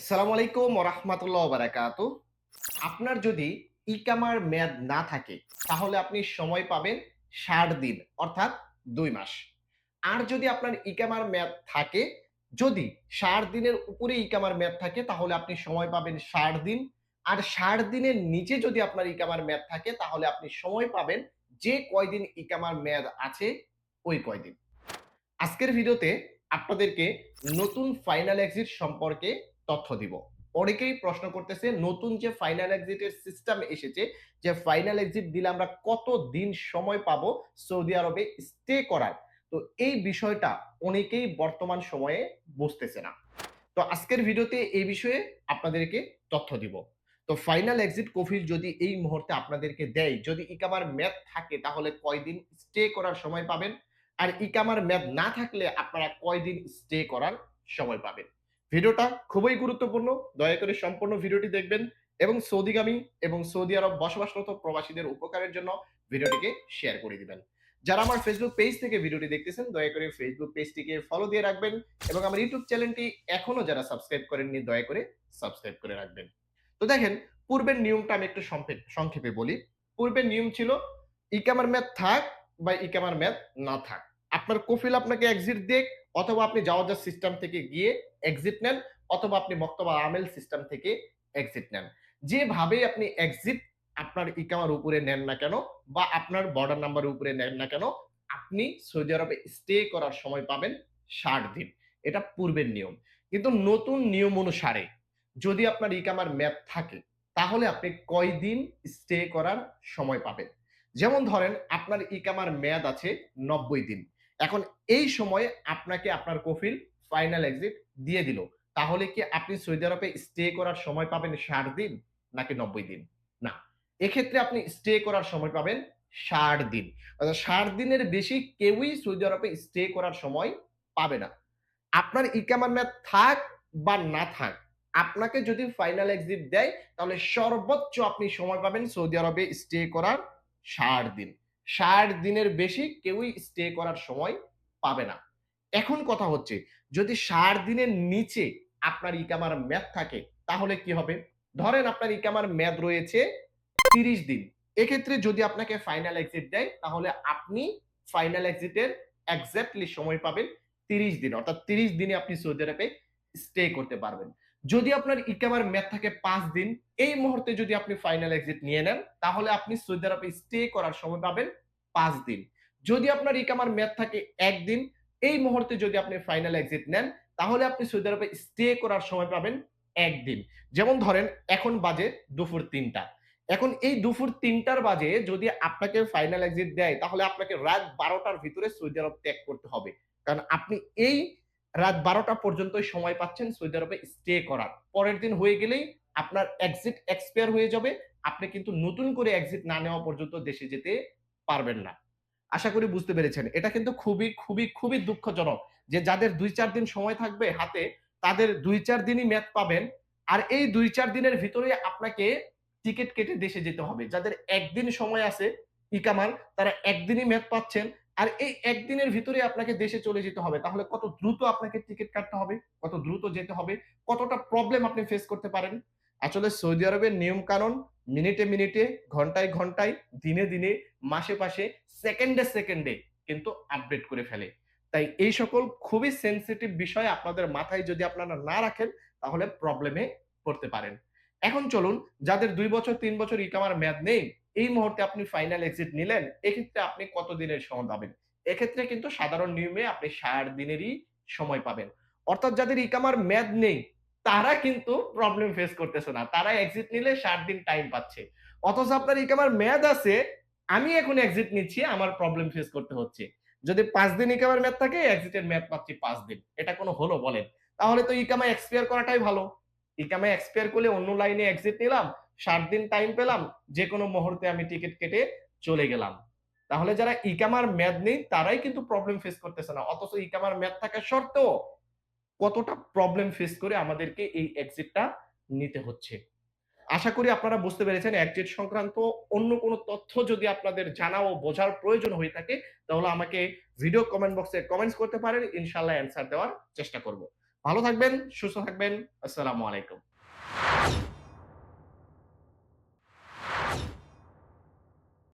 আসসালামু আলাইকুম ওরহমতুল্লাহ বারাকাত আপনার যদি ইকামার মেয়াদ না থাকে, তাহলে আপনি সময় পাবেন ষাট দিন, অর্থাৎ দুই মাস। আর যদি আপনার ইকামার মেয়াদ থাকে, যদি ষাট দিনের উপরে ইকামার মেয়াদ থাকে, তাহলে আপনি সময় পাবেন ষাট দিন। আর ষাট দিনের নিচে যদি আপনার ইকামার মেয়াদ থাকে, তাহলে আপনি সময় পাবেন যে কয়দিন ইকামার মেয়াদ আছে, ওই কয়দিন। আজকের ভিডিওতে আপনাদেরকে নতুন ফাইনাল এক্সিট সম্পর্কে তথ্য দিব। অনেকেই প্রশ্ন করতেছে, নতুন যে ফাইনাল এক্সিটের সিস্টেম এসেছে, যে ফাইনাল এক্সিট দিলে আমরা কত দিন সময় পাবো সৌদি আরবে স্টে করার? তো এই বিষয়টা অনেকেই বর্তমান সময়ে বুঝতেছে না। তো আজকের ভিডিওতে এই বিষয়ে আপনাদেরকে তথ্য দিব। তো ফাইনাল এক্সিট কফিল যদি এই মুহূর্তে আপনাদেরকে দেয়, যদি ইকামার ম্যাথ থাকে, তাহলে কয়দিন স্টে করার সময় পাবেন? আর ইকামার ম্যাথ না থাকলে আপনারা কয়দিন স্টে করার সময় পাবেন? ভিডিওটা খুবই গুরুত্বপূর্ণ। দয়া করে সম্পূর্ণ ভিডিওটি দেখবেন এবং সৌদিগামী এবং সৌদি আরব বসবাসরত প্রবাসীদের উপকারের জন্য ভিডিওটিকে শেয়ার করে দিবেন। যারা আমার ফেসবুক পেজ থেকে ভিডিওটি দেখতেছেন, দয়া করে ফেসবুক পেজটিকে ফলো দিয়ে রাখবেন এবং আমার ইউটিউব চ্যানেলটি এখনও যারা সাবস্ক্রাইব করেননি, দয়া করে সাবস্ক্রাইব করে রাখবেন। তো দেখেন, পূর্বের নিয়মটা আমি একটু সংক্ষেপে বলি। পূর্বের নিয়ম ছিল, ইকামার ম্যাথ থাক বা ইকামার ম্যাথ না থাক। আপনার কফিল আপনাকে এক্সিট দেখ অথবা আপনি যাওয়ার সিস্টেম থেকে গিয়ে এক্সিট নেন, অথবা আপনি বক্তব্য আমেল সিস্টেম থেকে এক্সিট নেন। যেভাবে আপনি এক্সিট আপনার ইকামার উপরে নেন না কেন, বা আপনার বর্ডার নাম্বারের উপরে নেন না কেন, আপনি সৌদি আরবে স্টে করার সময় পাবেন ষাট দিন। এটা পূর্বের নিয়ম। কিন্তু নতুন নিয়ম অনুসারে যদি আপনার ইকামার ম্যাপ থাকে, তাহলে আপনি কয়দিন স্টে করার সময় পাবেন? যেমন ধরেন, আপনার ইকামার মেয়াদ আছে নব্বই দিন। এখন এই সময়ে আপনাকে আপনার কফিল ফাইনাল এক্সিট দিয়ে দিল। তাহলে কি আপনি সৌদি আরবে স্টে করার সময় পাবেন ষাট দিন নাকি নব্বই দিন? না। এক্ষেত্রে আপনি স্টে করার সময় পাবেন ষাট দিন। ষাট দিনের বেশি কেউই সৌদি আরবে স্টে করার সময় পাবে না। আপনার ইকামার মেয়াদ থাক বা না থাক, আপনাকে যদি ফাইনাল এক্সিট দেয়, তাহলে সর্বোচ্চ আপনি সময় পাবেন সৌদি আরবে স্টে করার ষাট দিন। ষাট দিনের বেশি কেউই স্টে করার সময় পাবে না। এখন কথা হচ্ছে, যদি ষাট দিনের নিচে আপনার ইকামার ম্যাদ থাকে, তাহলে কি হবে? ধরেন আপনার ইকামার ম্যাদ রয়েছে তিরিশ দিন। এক্ষেত্রে যদি আপনাকে ফাইনাল এক্সিট দেয়, তাহলে আপনি ফাইনাল এক্সিটের এক্স্যাক্টলি সময় পাবেন তিরিশ দিন। অর্থাৎ তিরিশ দিনে আপনি সৌদি আরবে স্টে করতে পারবেন। যদি আপনার ইকামার ম্যাথ থাকে পাঁচ দিন, এই মুহূর্তে যদি আপনি ফাইনাল এক্সিট নিয়ে নেন, তাহলে আপনি সৌদি আরবে স্টে করার সময় পাবেন পাঁচ দিন। যদি আপনার ইকামার ম্যাথ থাকে একদিন এই মুহূর্তে যদি আপনি ফাইনাল এক্সিট নেন, তাহলে আপনি সৌদি আরবে স্টে করার সময় পাবেন একদিন যেমন ধরেন, এখন বাজে দুপুর তিনটা। এখন এই দুপুর তিনটার বাজে যদি আপনাকে ফাইনাল এক্সিট দেয়, তাহলে আপনাকে রাত বারোটার ভিতরে সৌদি আরব ত্যাগ করতে হবে। কারণ আপনি এই রাত বারোটা পর্যন্ত সময় পাচ্ছেন সৌদি আরবে স্টে করার। পরের দিন হয়ে গেলেই আপনার এক্সিট এক্সপায়ার হয়ে যাবে। আপনি কিন্তু নতুন করে এক্সিট না নেওয়া পর্যন্ত দেশে যেতে পারবেন না। আশা করি বুঝতে পেরেছেন। এটা কিন্তু খুবই খুবই খুবই দুঃখজনক যে যাদের দুই চার দিন সময় থাকবে হাতে, তাদের দুই চার দিনই ম্যাচ পাবেন। আর এই দুই চার দিনের ভিতরে আপনাকে টিকিট কেটে দেশে যেতে হবে। যাদের একদিন সময় আছে ইকামার তারা একদিনই ম্যাচ পাচ্ছেন। আর এই একদিনের ভিতরে আপনাকে দেশে চলে যেতে হবে। তাহলে কত দ্রুত আপনাকে টিকিট কাটতে হবে, কত দ্রুত যেতে হবে, কতটা প্রবলেম আপনি ফেস করতে পারেন। আসলে সৌদি আরবের নিয়ম কানুন মিনিটে মিনিটে, ঘন্টায় ঘন্টায়, দিনে দিনে, মাসে মাসে সেকেন্ডে সেকেন্ডে কিন্তু আপডেট করে ফেলে। তাই এই সকল খুবই সেন্সিটিভ বিষয় আপনাদের মাথায় যদি আপনারা না রাখেন, তাহলে প্রবলেমে পড়তে পারেন। এখন চলুন, যাদের দুই বছর, তিন বছর ইকামার মেয়াদ নেই এই মুহূর্তে আপনি ফাইনাল এক্সিট নিলেন, এক্ষেত্রে আপনি কত দিনের সময় পাবেন? এক্ষেত্রে কিন্তু সাধারণ নিয়মে আপনি ষাট দিনেরই সময় পাবেন। অর্থাৎ যাদের ইকামার মেয়াদ নেই, তারা কিন্তু প্রবলেম ফেস করতেছে না। তারা এক্সিট নিলে ষাট দিন টাইম পাচ্ছে। অথচ আপনার ইকামার মেয়াদ আছে, আমি এখন এক্সিট নিচ্ছি, আমার প্রবলেম ফেস করতে হচ্ছে। যদি পাঁচ দিন ইকামার মেয়াদ থাকে এক্সিটের মেয়াদ পাচ্ছি পাঁচ দিন। এটা কোনো হলো বলেন? তাহলে তো ইকামা এক্সপায়ার করাটাই ভালো। ইকামা এক্সপায়ার করলে অন্য লাইনে এক্সিট নিলাম ষাট দিন টাইম পেলাম যে কোনো মুহূর্তে আমি টিকিট কেটে চলে গেলাম তাহলে যারা ইকামার মেয়াদ নেই তারাই কিন্তু প্রবলেম ফেস করতেছে না অথচ ইকামার মেয়াদ থাকা সত্ত্বেও কতটা প্রবলেম ফেস করে আমাদেরকে এই এক্সিটটা নিতে হচ্ছে আশা করি আপনারা বুঝতে পেরেছেন এক্সিট সংক্রান্ত অন্য কোনো তথ্য যদি আপনাদের জানা ও বোঝার প্রয়োজন হয়ে থাকে তাহলে আমাকে ভিডিও কমেন্ট বক্সে কমেন্টস করতে পারেন ইনশাল্লাহ অ্যান্সার দেওয়ার চেষ্টা করব ভালো থাকবেন, সুস্থ থাকবেন। আসসালামু আলাইকুম।